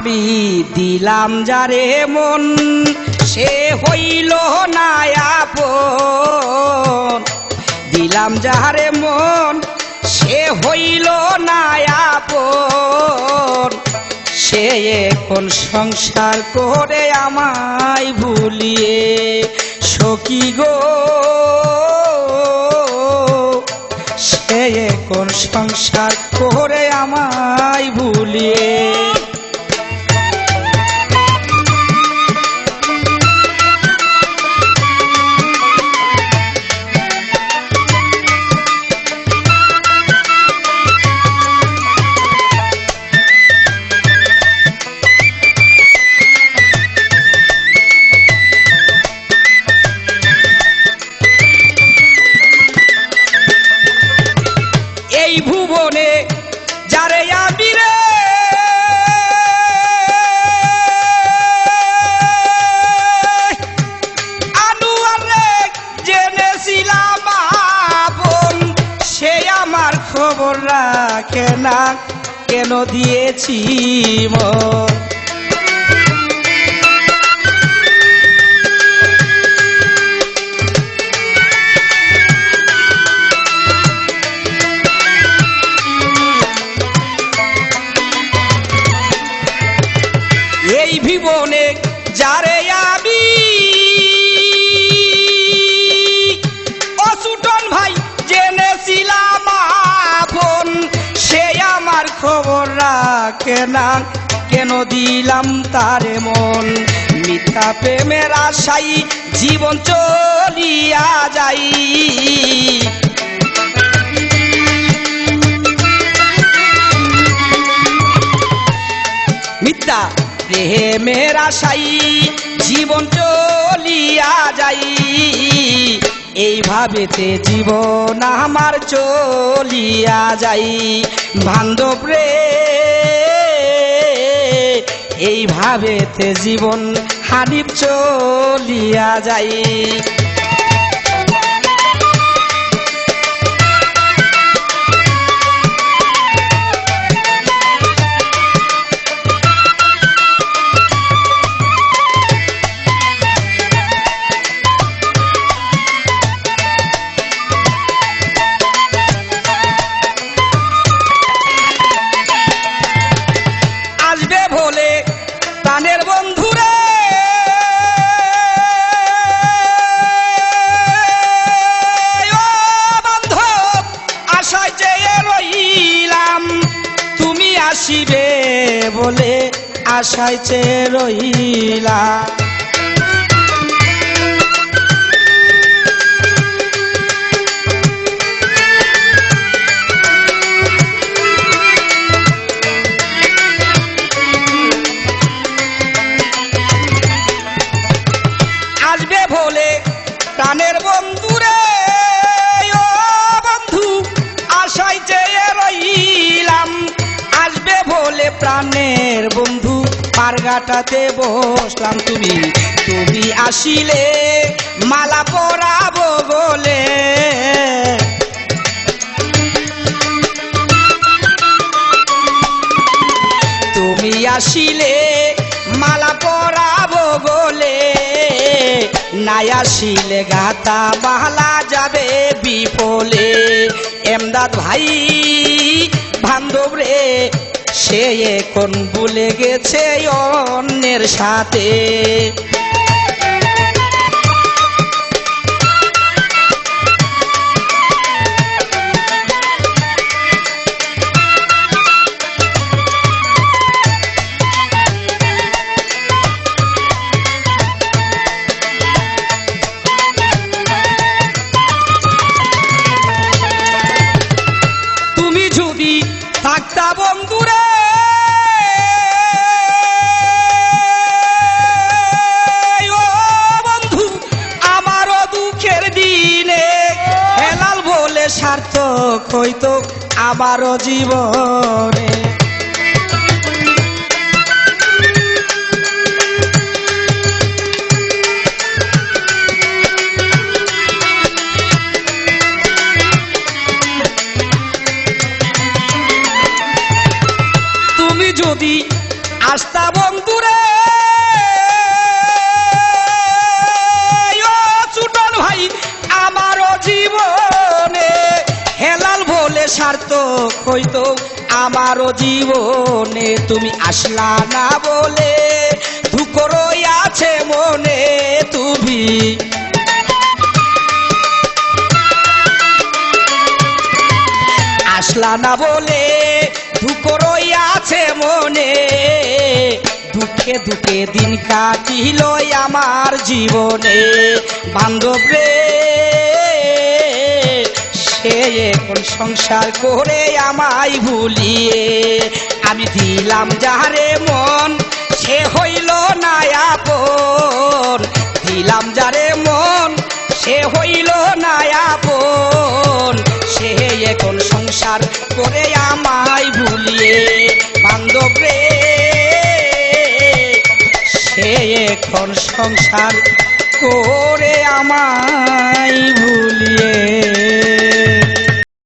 আমি দিলাম যারে মন, সে হইল না দিলাম যারে মন, সে হইল না সে এখন সংসার করে আমায় ভুলিয়ে সখী গো। সে এখন সংসার করে আমায় ভুলিয়ে রাখে না। কেন দিয়েছি মন? রাখে না। কেন দিলাম তারে মন? মিথ্যা প্রেমের আশাই জীবন চলিয়া যাই। মিথ্যা প্রেমের আশাই জীবন চলিয়া যাই। এইভাবেতে জীবন আমার চলিয়া যাই। বান্ধব রে এইভাবেতে জীবন হারিপ চলিয়া যাই। বলে আশায় চেয়ে রইলাম পারগাটাতে বসলাম তুমি। তুমি আসিলে, মালা পরাবো বলে। তুমি আসিলে, মালা পরাবো বলে। নাই আসিলে গাতা মালা যাবে বিপলে এমদাদ ভাই, বান্ধব রে সে এখন ভুলে গেছে অন্যের সাথে। হইতো আমারও জীবনে? তুমি যদি আসতা আমারও জীবনে তুমি আসলা না বলে। দুঃখ আছে মনে তুমি। আসলা না বলে দুঃখ আছে মনে। দুঃখে দুঃখে দিন কাটিল আমার জীবনে। বান্ধব সে এখন সংসার করে আমায় ভুলিয়ে আমি দিলাম যাহারে মন, সে হইল না আপন দিলাম যারে মন, সে হইল না আপন সে এখন সংসার করে আমায় ভুলিয়ে বান্ধব রে। সে এখন সংসার করে আমায় ভুলিয়ে